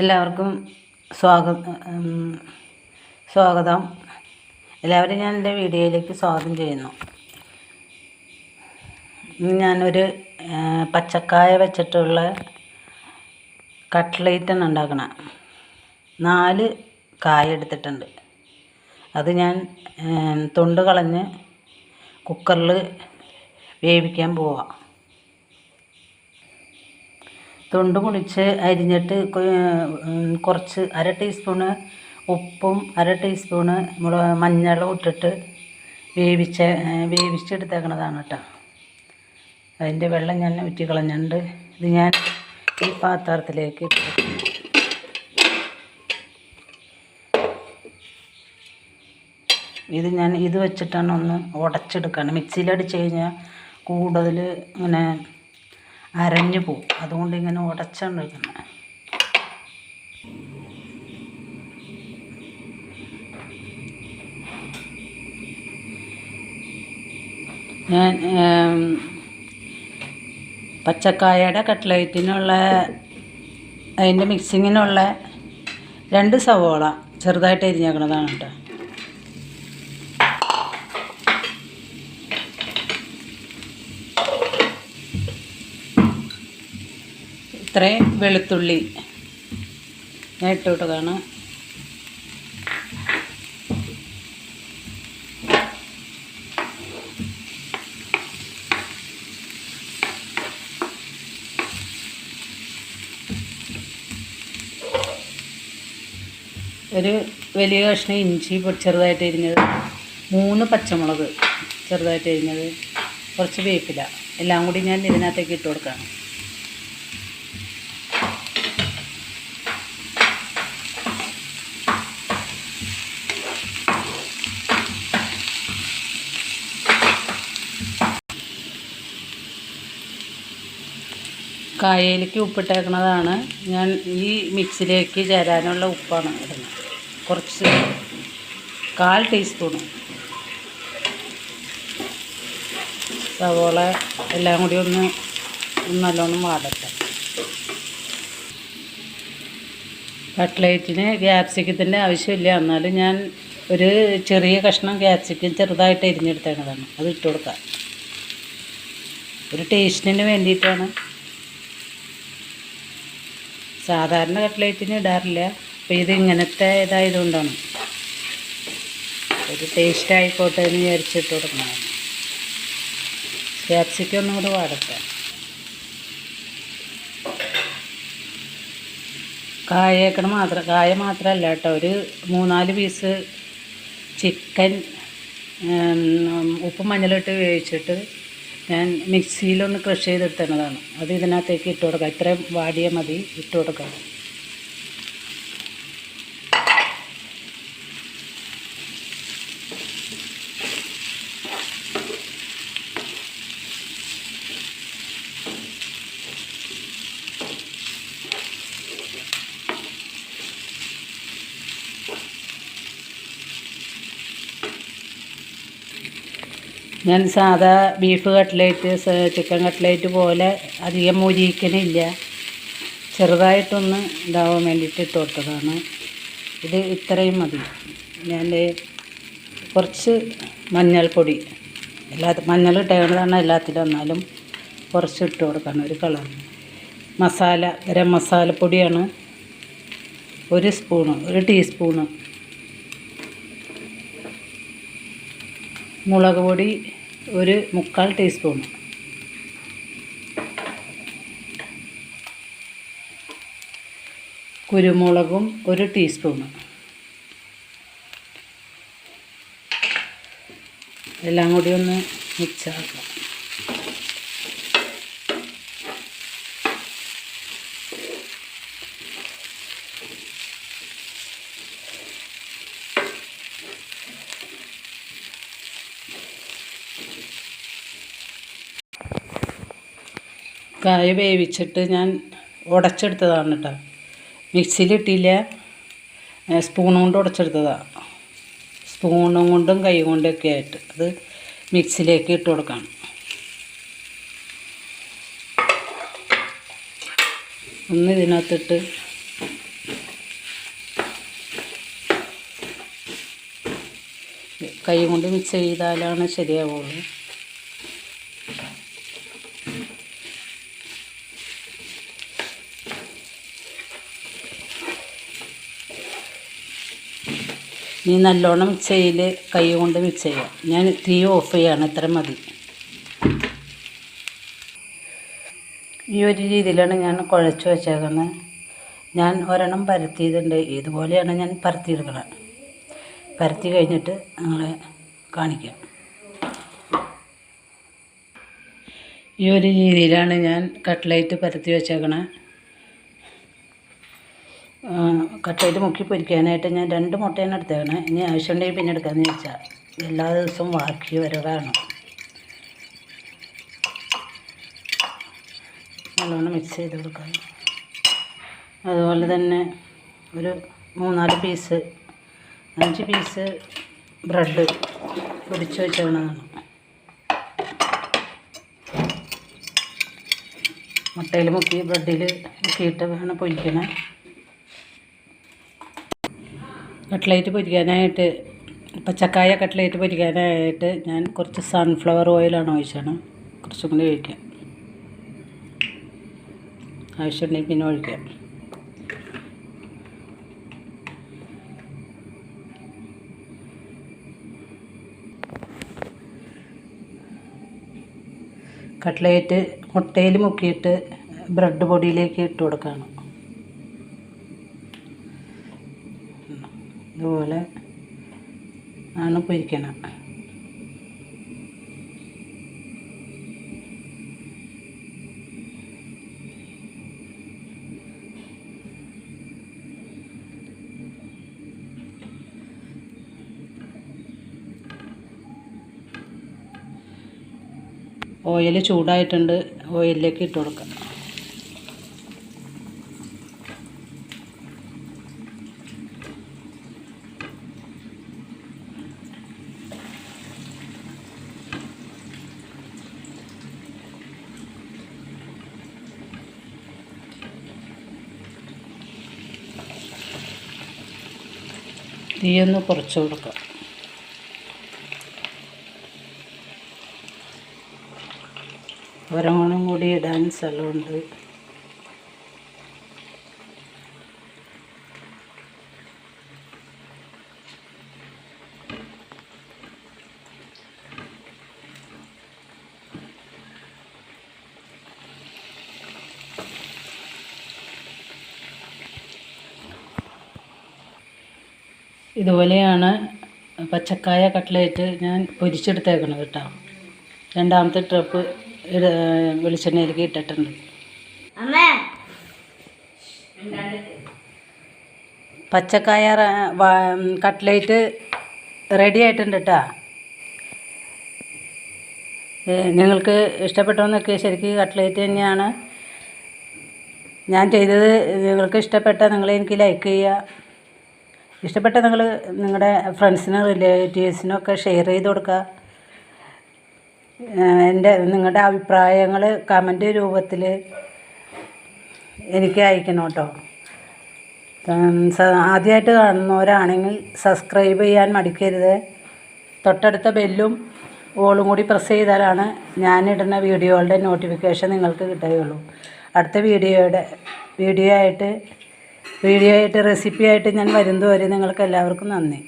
എല്ലാവർക്കും സ്വാഗതം സ്വാഗതം. എല്ലാവരും ഞാൻ എന്റെ വീഡിയോയിലേക്ക് സ്വാഗതം ചെയ്യുന്നു. ഞാനൊരു പച്ചക്കായ വെച്ചിട്ടുള്ള കട്ട്ലേറ്റാണ് ഉണ്ടാക്കണം. നാല് കായ എടുത്തിട്ടുണ്ട്. അത് ഞാൻ തൊണ്ട് കളഞ്ഞ് കുക്കറിൽ വേവിക്കാൻ പോവാം. തൊണ്ട് പൊളിച്ച് അരിഞ്ഞിട്ട് കുറച്ച് അര ടീസ്പൂണ് ഉപ്പും അര ടീസ്പൂണ് മുളക് മഞ്ഞളും ഇട്ടിട്ട് വേവിച്ച വേവിച്ചെടുത്തേക്കണതാണ് കേട്ടോ അതിന്റെ വെള്ളം ഞാൻ ഊറ്റി കളഞ്ഞിട്ടുണ്ട് ഇത് ഞാൻ ഈ പാത്രത്തിലേക്ക് ഇട്ട്. ഇത് ഞാൻ ഇത് വെച്ചിട്ടാണ് ഒന്ന് ഉടച്ചെടുക്കണം. മിക്സിയിലടിച്ച് കഴിഞ്ഞാൽ കൂടുതൽ ഇങ്ങനെ അരഞ്ഞു പോവും. അതുകൊണ്ട് ഇങ്ങനെ ഉടച്ചാണ് വയ്ക്കുന്നത് ഞാൻ പച്ചക്കായയുടെ കട്ട്ലേറ്റിനുള്ള അതിന്റെ മിക്സിങ്ങിനുള്ള രണ്ട് സവോള ചെറുതായിട്ട് എരിഞ്ഞേക്കണതാണ് കേട്ടോ. ഇത്രയും വെളുത്തുള്ളി. ഞാൻ ഇട്ട് ഒരു വലിയ കഷ്ണം ഇഞ്ചി ചെറുതായിട്ട് എരിഞ്ഞത് മൂന്ന് പച്ചമുളക് ചെറുതായിട്ട് എരിഞ്ഞത് കുറച്ച് വേപ്പില. എല്ലാം കൂടി ഞാൻ ഇതിനകത്തേക്ക് ഇട്ട് കൊടുക്കാം കായയിലേക്ക് ഉപ്പിട്ടേക്കുന്നതാണ് ഞാൻ ഈ മിക്സിലേക്ക് ചേരാനുള്ള ഉപ്പാണ് ഇടുന്നത്. കുറച്ച് കാൽ ടീസ്പൂണ് സവോള എല്ലാം കൂടി ഒന്ന് നല്ലോണം വാടട്ടെ. കട്ട്ലേറ്റിന് ക്യാപ്സിക്കത്തിന്റെ ആവശ്യമില്ല. എന്നാലും ഞാൻ ഒരു ചെറിയ കഷ്ണം ക്യാപ്സിക്കം ചെറുതായിട്ട് എരിഞ്ഞെടുത്തേണ്ടതാണ് അത് ഇട്ട് കൊടുക്കാം. ഒരു ടേസ്റ്റിന് വേണ്ടിയിട്ടാണ്. സാധാരണ കട്ട്ലേറ്റിന് ഇടാറില്ല. അപ്പോൾ ഇത് ഇങ്ങനത്തെ ഇതായതുകൊണ്ടാണ്. ഒരു ടേസ്റ്റ് ആയിക്കോട്ടെ എന്ന് വിചാരിച്ചിട്ട് കൊടുക്കണം ക്യാപ്സിക്കം ഒന്നും കൂടെ വാടട്ടെ. കായക്കണ മാത്രം കായ മാത്രമല്ല കേട്ടോ. ഒരു മൂന്നാൽ പീസ് ചിക്കൻ ഉപ്പും മഞ്ഞളിട്ട് വേവിച്ചിട്ട് ഞാൻ മിക്സിയിലൊന്ന് ക്രഷ് ചെയ്തെടുത്തതാണ്. അത് ഇതിനകത്തേക്ക് ഇട്ട് കൊടുക്കാം ഇത്രയും വാടിയ മതി ഇട്ട് കൊടുക്കാം ഞാൻ സാധാ ബീഫ് കട്ട്ലേറ്റ് ചിക്കൻ കട്ട്ലേറ്റ് പോലെ അധികം മുരിക്കണില്ല ചെറുതായിട്ടൊന്ന് ഇതാവാൻ വേണ്ടിയിട്ട് ഇട്ട് കൊടുത്തതാണ്. ഇത് ഇത്രയും മതി. ഞാൻ കുറച്ച് മഞ്ഞൾപ്പൊടി എല്ലാ മഞ്ഞൾ ഇട്ടേണ്ടതാണ് എല്ലാത്തിലും എന്നാലും കുറച്ച് ഇട്ട് കൊടുക്കണം ഒരു കളർ. മസാല ഗരം മസാലപ്പൊടിയാണ് ഒരു സ്പൂണ് ഒരു ടീസ്പൂണ് മുളക് പൊടി ഒരു മുക്കാൽ ടീസ്പൂൺ കുരുമുളകും ഒരു ടീസ്പൂൺ എല്ലാം കൂടി ഒന്ന് മിക്സ് കായ വേവിച്ചിട്ട് ഞാൻ ഉടച്ചെടുത്തതാണ് കേട്ടോ. മിക്സിയിലിട്ടില്ല സ്പൂണും കൊണ്ട് ഉടച്ചെടുത്തതാണ് സ്പൂണും കൊണ്ടും കൈ കൊണ്ടൊക്കെ ആയിട്ട് അത് മിക്സിയിലേക്ക് ഇട്ട് കൊടുക്കണം. ഒന്ന് ഇതിനകത്തിട്ട് കൈ കൊണ്ട് മിക്സ് ചെയ്താലാണ് ശരിയാവുള്ളൂ. ഇനി നല്ലോണം മിക്സ് ചെയ്യൽ കൈ കൊണ്ട് മിക്സ് ചെയ്യാം ഞാൻ തീ ഓഫ് ചെയ്യാണ് ഇത്ര മതി. ഈ ഒരു രീതിയിലാണ് ഞാൻ കുഴച്ച് വെച്ചേക്കുന്നത് ഞാൻ ഒരെണ്ണം പരത്തിയതുണ്ട് ഇതുപോലെയാണ് ഞാൻ പരത്തിയെടുക്കണം. പരത്തി കഴിഞ്ഞിട്ട് നിങ്ങളെ കാണിക്കാം. ഈ ഒരു രീതിയിലാണ് ഞാൻ കട്ട്ലേറ്റ് പരത്തി വെച്ചേക്കണേ. കട്ട്ലേറ്റ് മുക്കി പൊരിക്കാനായിട്ട് ഞാൻ രണ്ട് മുട്ടയാണ് എടുത്തേക്കണേ. ഇനി ആവശ്യമുണ്ടെങ്കിൽ പിന്നെ എടുക്കാമെന്ന് ചോദിച്ചാൽ എല്ലാ ദിവസവും വാക്കി വരവാണ്. നല്ലോണം മിക്സ് ചെയ്ത് കൊടുക്കാം അതുപോലെ തന്നെ ഒരു മൂന്നാൽ പീസ് അഞ്ച് പീസ് ബ്രെഡ് പൊടിച്ച് വെച്ചതാണ് മുട്ടയിൽ മുക്കി ബ്രെഡിൽ മുക്കിയിട്ട് വേണം പൊരിക്കണേ. കട്ട്ലേറ്റ് പൊരിക്കാനായിട്ട് പച്ചക്കായ കട്ട്ലേറ്റ് പൊരിക്കാനായിട്ട് ഞാൻ കുറച്ച് സൺഫ്ലവർ ഓയിലാണ് ഒഴിച്ചാണ്. കുറച്ചും കൂടി ഒഴിക്കാം. ആവശ്യമുണ്ടെങ്കിൽ പിന്നെ ഒഴിക്കാം. കട്ട്ലേറ്റ് മുട്ടയിൽ മുക്കിയിട്ട് ബ്രെഡ് പൊടിയിലേക്ക് ഇട്ട് കൊടുക്കുകയാണ് ആണ് പൊരിക്കണം. ഓയിൽ ചൂടായിട്ടുണ്ട്. ഓയിലിലേക്ക് ഇട്ട് കൊടുക്കാം. തീയൊന്ന് കുറച്ച് കൊടുക്കാം. ഒരമണം കൂടി ഇടാൻ സ്ഥലമുണ്ട്. ഇതുപോലെയാണ് പച്ചക്കായ കട്ട്ലേറ്റ് ഞാൻ പൊരിച്ചെടുത്തേക്കണത് കേട്ടോ. രണ്ടാമത്തെ ട്രിപ്പ് വെളിച്ചെണ്ണയിലേക്ക് ഇട്ടിട്ടുണ്ട്. പച്ചക്കായ കട്ട്ലേറ്റ് റെഡി ആയിട്ടുണ്ട് കേട്ടോ. നിങ്ങൾക്ക് ഇഷ്ടപ്പെട്ടോന്നൊക്കെ ശരിക്ക് കട്ട്ലേറ്റ് തന്നെയാണ്. ഞാൻ ചെയ്തത് നിങ്ങൾക്ക് ഇഷ്ടപ്പെട്ട നിങ്ങൾ എനിക്ക് ലൈക്ക് ചെയ്യുക. ഇഷ്ടപ്പെട്ട നിങ്ങൾ നിങ്ങളുടെ ഫ്രണ്ട്സിനും റിലേറ്റീവ്സിനും ഒക്കെ ഷെയർ ചെയ്ത് കൊടുക്കുക എന്റെ നിങ്ങളുടെ അഭിപ്രായങ്ങൾ കമന്റ് രൂപത്തിൽ എനിക്ക് അയക്കണം കേട്ടോ ആദ്യമായിട്ട് കാണുന്നവരാണെങ്കിൽ സബ്സ്ക്രൈബ് ചെയ്യാൻ മടിക്കരുത്. തൊട്ടടുത്ത ബെല്ലും ഓളും കൂടി പ്രസ് ചെയ്താലാണ് ഞാനിടുന്ന വീഡിയോകളുടെ നോട്ടിഫിക്കേഷൻ നിങ്ങൾക്ക് കിട്ടുകയുള്ളൂ. അടുത്ത വീഡിയോയുടെ വീഡിയോ ആയിട്ട് വീഡിയോ ആയിട്ട് റെസിപ്പി ആയിട്ട് ഞാൻ വരുന്നതുവരെ നിങ്ങൾക്ക് എല്ലാവർക്കും നന്ദി.